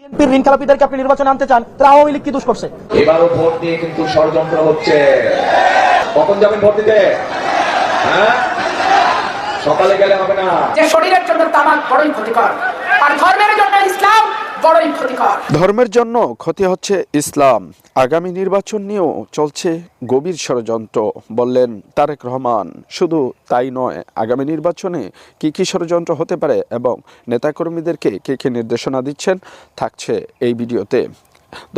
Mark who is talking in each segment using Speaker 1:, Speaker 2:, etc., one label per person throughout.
Speaker 1: বিএনপির ঋণ খেলাপিদেরকে আপনি নির্বাচনে আনতে চান আওয়ামী লীগ কি দোষ করছে?
Speaker 2: এবারও ভোট নিয়ে কিন্তু ষড়যন্ত্র হচ্ছে। কখন যাবেন ভোট দিতে? হ্যাঁ? সকালে গেলে হবে না।
Speaker 3: যে শরীরের জন্য তামাক বড়ই ক্ষতিকর। আর ধর্মের জন্য ইসলাম বড়ই ক্ষতিকর।
Speaker 4: ধর্মের জন্য ক্ষতি হচ্ছে ইসলাম। আগামী নির্বাচন নিয়েও চলছে গভীর ষড়যন্ত্র, বললেন তারেক রহমান। শুধু তাই নয়, আগামী নির্বাচনে কি কি ষড়যন্ত্র হতে পারে এবং নেতাকর্মীদেরকে কে কে নির্দেশনা দিচ্ছেন থাকছে এই ভিডিওতে।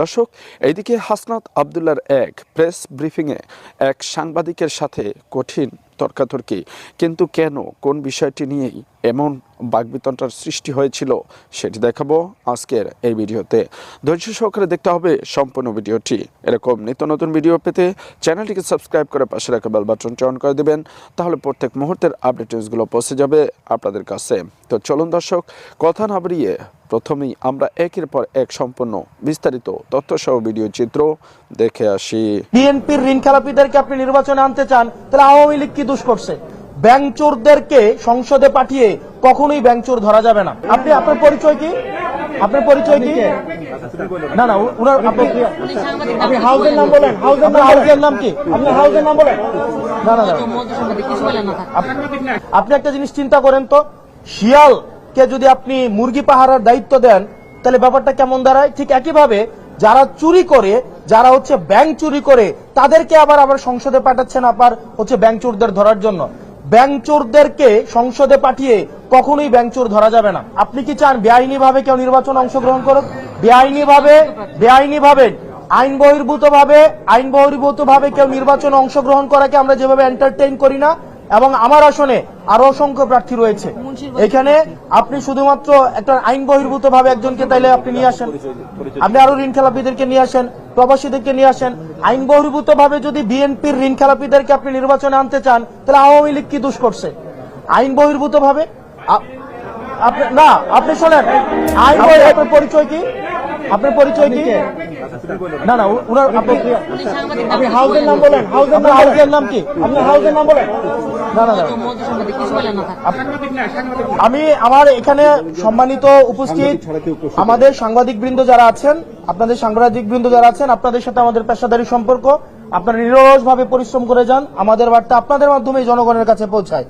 Speaker 4: দর্শক, এইদিকে হাসনাত আবদুল্লার এক প্রেস ব্রিফিংয়ে এক সাংবাদিকের সাথে কঠিন তর্কাতর্কি। কিন্তু কেন, কোন বিষয়টি নিয়েই এমন বাগবিতণ্ডার সৃষ্টি হয়েছিল, সেটি দেখাবো আজকের এই ভিডিওতে। ধৈর্য সহকারে দেখতে হবে সম্পূর্ণ ভিডিওটি। এরকম নিত্য নতুন ভিডিও পেতে চ্যানেলটিকে সাবস্ক্রাইব করে পাশে রাখা বেল বাটনটি অন করে দেবেন, তাহলে প্রত্যেক মুহূর্তের আপডেট নিউজগুলো পৌঁছে যাবে আপনাদের কাছে। তো চলুন দর্শক, কথা না বাড়িয়ে প্রথমেই আমরা একের পর এক সম্পূর্ণ বিস্তারিত তথ্য সহ ভিডিও চিত্র দেখে আসি।
Speaker 1: বিএনপির ঋণ খেলাপিদেরকে আপনি নির্বাচনে আনতে চান, তাহলে আওয়ামী লীগ কি দোষ করছে? ব্যাংক চোরদেরকে সংসদে পাঠিয়ে কখনোই ব্যাংক চোর ধরা যাবে না। আপনি, আপনার পরিচয় কি? আপনার পরিচয় কি? না না, উনার, আপনি আপনি হাউসের নাম বলেন হাউসের নাম হাউসের নাম কি? আপনি হাউসের নাম বলেন। না না আপনি একটা জিনিস চিন্তা করেন তো শিয়াল কে যদি আপনি মুরগি পাহারার দায়িত্ব দেন, তাহলে ব্যাপারটা কেমন দাঁড়ায়? ঠিক একইভাবে যারা চুরি করে, যারা হচ্ছে ব্যাংক চুরি করে, তাদেরকে আবার আবার সংসদে পাঠাচ্ছেন আবার হচ্ছে ব্যাংক চোরদের ধরার জন্য। ব্যাংক চোরদেরকে সংসদে পাঠিয়ে কখনোই ব্যাংক চোর ধরা যাবে না। আপনি কি চান বেআইনি ভাবে কেউ নির্বাচন অংশগ্রহণ করুক? বেআইনি ভাবে বেআইনি ভাবে আইন বহির্ভূত ভাবে আইন বহির্ভূত ভাবে কেউ নির্বাচনে অংশগ্রহণ করাকে আমরা যেভাবে এন্টারটেইন করি না, এবং আমার আসনে আরও অসংখ্য প্রার্থী রয়েছে। এখানে আপনি শুধুমাত্র একটা আইন বহির্ভূত ভাবে একজনকে তাইলে আপনি নিয়ে আসেন। আপনি আরও ঋণ খেলাপিদেরকে নিয়ে আসেন। প্রবাসীদেরকে নিয়ে আসেন। আইন বহির্ভূত ভাবে যদি বিএনপির ঋণ খেলাপিদেরকে আপনি নির্বাচনে আনতে চান, তাহলে আওয়ামী লীগ কি দোষ করছে? আইন বহির্ভূত ভাবে না, আপনি শোনেন। আইন পরিচয় কি? আপনার পরিচয় কি? না না উনার আপনি আপনি হাউসের নাম বলেন হাউসের নাম হাউসের নাম কি? আপনি হাউসের নাম বলেন। না না না। আমি আমার এখানে সম্মানিত উপস্থিত আমাদের সাংবাদিক বৃন্দ যারা আছেন আপনাদের সাংবাদিক বৃন্দ যারা আছেন আপনাদের সাথে আমাদের পেশাদারি সম্পর্ক আপনারা নিরলস ভাবে পরিশ্রম করে যান আমাদের বার্তা আপনাদের মাধ্যমে জনগণের কাছে পৌঁছায়।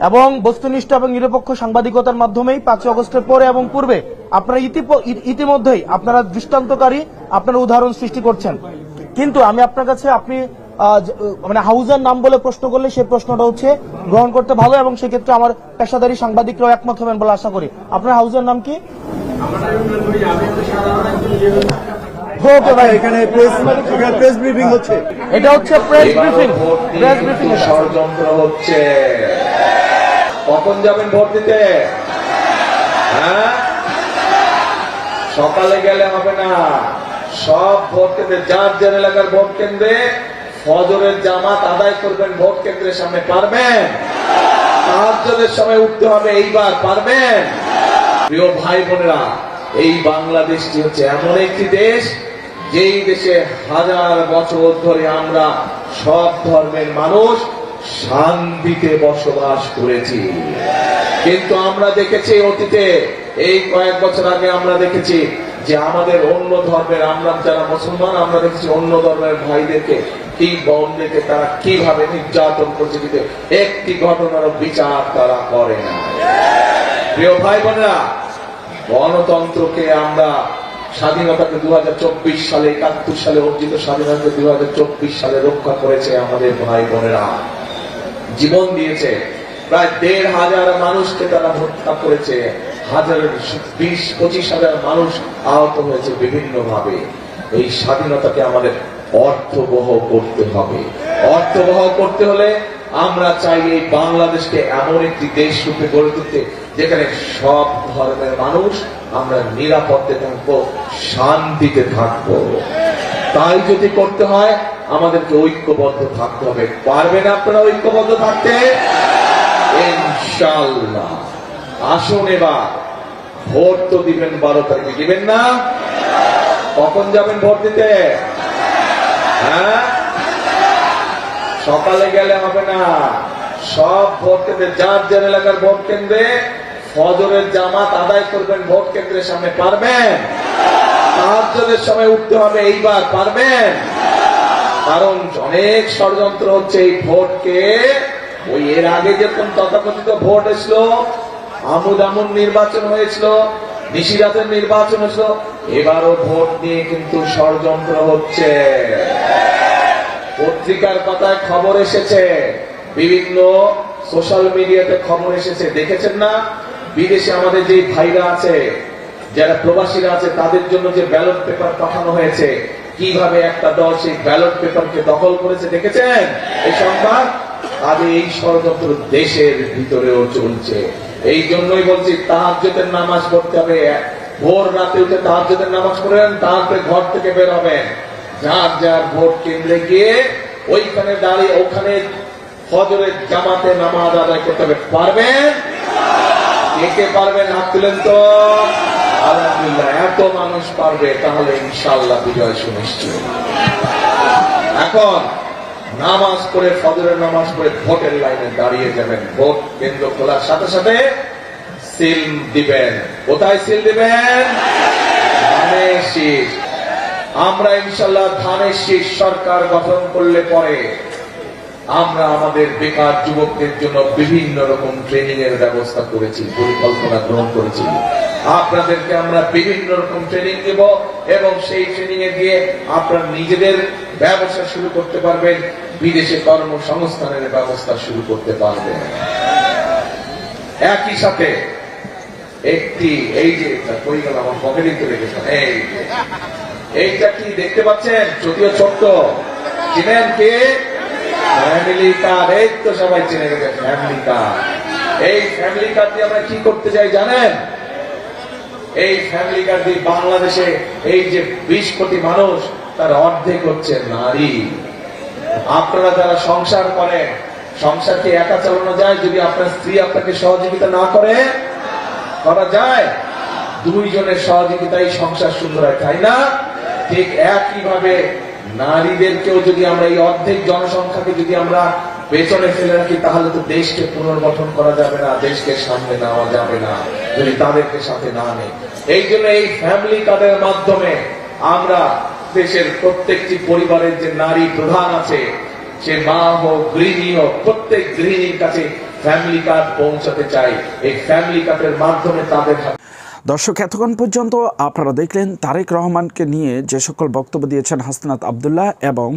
Speaker 1: এবং বস্তুনিষ্ঠ এবং নিরপেক্ষ সাংবাদিকতার মাধ্যমেই পাঁচই অগস্টের পরে এবং পূর্বে আপনারা ইতিমধ্যেই আপনারা দৃষ্টান্তকারী আপনারা উদাহরণ সৃষ্টি করছেন। কিন্তু আমি আপনার কাছে আপনি আহ, মানে হাউজের নাম বলে প্রশ্ন করলে সেই প্রশ্নটা হচ্ছে গ্রহণ করতে ভালো এবং সেক্ষেত্রে আমার পেশাদারী সাংবাদিকরাও একমত হবেন বলে আশা করি। আপনার হাউজের নাম কি? ওকে ভাই
Speaker 5: এখানে প্রেস প্রেস ব্রিফিং হচ্ছে।
Speaker 1: এটা হচ্ছে প্রেস ব্রিফিং ব্রিফিং
Speaker 2: ষড়যন্ত্র হচ্ছে। কখন যাবেন ভোট দিতে? হ্যাঁ? সকালে গেলে হবে না। সব ভোট কেন্দ্রে, যার যার এলাকার ভোট কেন্দ্রে ফজরের জামাত আদায় করবেন ভোট কেন্দ্রের সামনে, পারবেন? তাহাজ্জুদের সময় উঠতে হবে, এইবার পারবেন? প্রিয় ভাই বোনেরা, এই বাংলাদেশটি হচ্ছে এমন একটি দেশ, যেই দেশে হাজার বছর ধরে আমরা সব ধর্মের মানুষ শান্তিতে বসবাস করেছি। কিন্তু আমরা দেখেছি অতীতে, এই কয়েক বছর আগে আমরা দেখেছি যে আমাদের অন্য ধর্মের আমরা যারা মুসলমান, আমরা দেখেছি অন্য ধর্মের ভাইদেরকে কি বোনদেরকে তারা কীভাবে নির্যাতন করছে একটি ঘটনার বিচার তারা করে না। প্রিয় ভাই বোনেরা গণতন্ত্রকে আমরা স্বাধীনতাকে দু হাজার চব্বিশ সালে, একাত্তর সালে অর্জিত স্বাধীনতাকে দু হাজার চব্বিশ সালে রক্ষা করেছে আমাদের ভাই বোনেরা জীবন দিয়েছে। প্রায় দেড় হাজার মানুষকে তারা হত্যা করেছে। হাজার বিশ, পঁচিশ হাজার মানুষ আহত হয়েছে বিভিন্ন ভাবে এই স্বাধীনতাকে আমাদের অর্থবহ করতে হবে। অর্থবহ করতে হলে আমরা চাই এই বাংলাদেশকে এমন একটি দেশ রূপে গড়ে তুলতে, যেখানে সব ধর্মের মানুষ আমরা নিরাপদে থাকব, শান্তিতে থাকব। তাই যদি করতে হয় আমাদেরকে ঐক্যবদ্ধ থাকতে হবে। পারবেন আপনারা ঐক্যবদ্ধ থাকতে? ইনশাল্লাহ আসুন এবার। ভোট তো দিবেন, বারো তারিখে দিবেন না? কখন যাবেন ভোট দিতে? হ্যাঁ? সকালে গেলে হবে না। সব ভোট কেন্দ্রে, যার যার এলাকার ভোট কেন্দ্রে ফজরের জামাত আদায় করবেন, ভোট কেন্দ্রের সামনে পারবেন? আপনাদের সময় উঠতে হবে, এইবার পারবেন? কারণ অনেক ষড়যন্ত্র হচ্ছে এই ভোটকে। ওই এর আগে যেরকম তথাকথিত ভোট এসলো আমুদ আমুদ নির্বাচন হয়েছিল নিশিরাতের নির্বাচন হয়েছিল, এবারও ভোট নিয়ে কিন্তু ষড়যন্ত্র হচ্ছে। পত্রিকার পাতায় খবর এসেছে, বিভিন্ন সোশ্যাল মিডিয়াতে খবর এসেছে, দেখেছেন না? বিদেশে আমাদের যে ভাইরা আছে, যারা প্রবাসীরা আছে, তাদের জন্য যে ব্যালট পেপার পাঠানো হয়েছে কীভাবে একটা দল সেই ব্যালট পেপারকে দখল করেছে দেখেছেন? এই সংবাদ আজ এই ষড়যন্ত্র দেশের ভিতরেও চলছে। এই জন্যই বলছি, তাহাজ্জুদের নামাজ পড়তে হবে। ভোর রাতে উঠে তাহাজ্জুদের নামাজ পড়বেন তারপরে ঘর থেকে বের হবেন। যার যার ভোট কেন্দ্রে গিয়ে ওইখানে দাঁড়িয়ে, ওখানে ফজরের জামাতে নামাজ আদায় করতে হবে। পারবেন? কে কে পারবেন? হাত তুলেন তো। এত মানুষ পারবে, তাহলে ইনশাল্লাহ বিজয় সুনিশ্চিত। এখন নামাজ ফজরের নামাজ ভোটের লাইনে দাঁড়িয়ে যাবেন। ভোট কেন্দ্র খোলার সাথে সাথে সিল দিবেন। কোথায় সিল দিবেন? আমরা ইনশাল্লাহ ধানের শীষ সরকার গঠন করলে পরে আমরা আমাদের বেকার যুবকদের জন্য বিভিন্ন রকম ট্রেনিং এর ব্যবস্থা করেছি, পরিকল্পনা গ্রহণ করেছি। আপনাদেরকে আমরা বিভিন্ন রকম ট্রেনিং দেব এবং সেই ট্রেনিং এ গিয়ে আপনারা নিজেদের ব্যবসা শুরু করতে পারবেন, বিদেশে কর্মসংস্থানের ব্যবস্থা শুরু করতে পারবেন। একই সাথে একটি, এই যে কই গেল? আমার পকেটে চলে গেছে এই এইটা কি দেখতে পাচ্ছেন? যদিও ছোট্ট। চিনেন কে? ফ্যামিলি কার্ড এই তো সবাই চিনে গেছে ফ্যামিলি কার্ড এই ফ্যামিলি কার্ড দিয়ে আমরা কি করতে চাই জানেন? এই ফ্যামিলি কার্ড দিয়ে বাংলাদেশে এই যে বিশ কোটি মানুষ, তার অর্ধেক হচ্ছে নারী। আপনারা যারা সংসার করেন, সংসার কি একা চালানো যায় যদি আপনার স্ত্রী আপনাকে সহযোগিতা না করে? করা যায়। দুইজনের সহযোগিতাই সংসার সুন্দর হয়, তাই না? ঠিক একইভাবে নারীদেরকেও যদি আমরা এই অর্ধেক জনসংখ্যাকে যদি আমরা পেছনে ফেলে রাখি, তাহলে তো দেশকে পুনর্গঠন করা যাবে না, দেশকে সামনে নেওয়া যাবে না। যদি তাদেরকে সাথে না নেই এই জন্য এই ফ্যামিলি কার্ডের মাধ্যমে আমরা দেশের প্রত্যেকটি পরিবারের যে নারী প্রধান আছে, সে মা হোক, গৃহিণী হোক, প্রত্যেক গৃহিণীর কাছে ফ্যামিলি কার্ড পৌঁছাতে চাই। এই ফ্যামিলি কার্ডের মাধ্যমে তাদের
Speaker 4: দর্শক, এতক্ষণ পর্যন্ত আপনারা দেখলেন তারেক রহমানকে নিয়ে যে সকল বক্তব্য দিয়েছেন হাসনাত আবদুল্লাহ এবং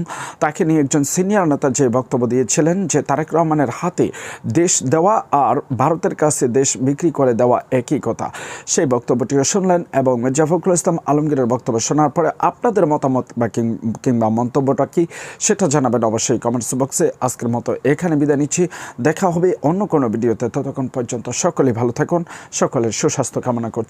Speaker 4: তাকে নিয়ে একজন সিনিয়র নেতা যে বক্তব্য দিয়েছিলেন যে তারেক রহমানের হাতে দেশ দেওয়া আর ভারতের কাছে দেশ বিক্রি করে দেওয়া একই কথা। সেই বক্তব্যটিও শুনলেন এবং মির্জা ফখরুল ইসলাম আলমগীরের বক্তব্য শোনার পরে আপনাদের মতামত বা কিংবা মন্তব্যটা কি সেটা জানাবেন অবশ্যই কমেন্টস বক্সে আজকের মতো এখানে বিদায় নিচ্ছি। দেখা হবে অন্য কোনো ভিডিওতে। ততক্ষণ পর্যন্ত সকলেই ভালো থাকুন। সকলের সুস্বাস্থ্য কামনা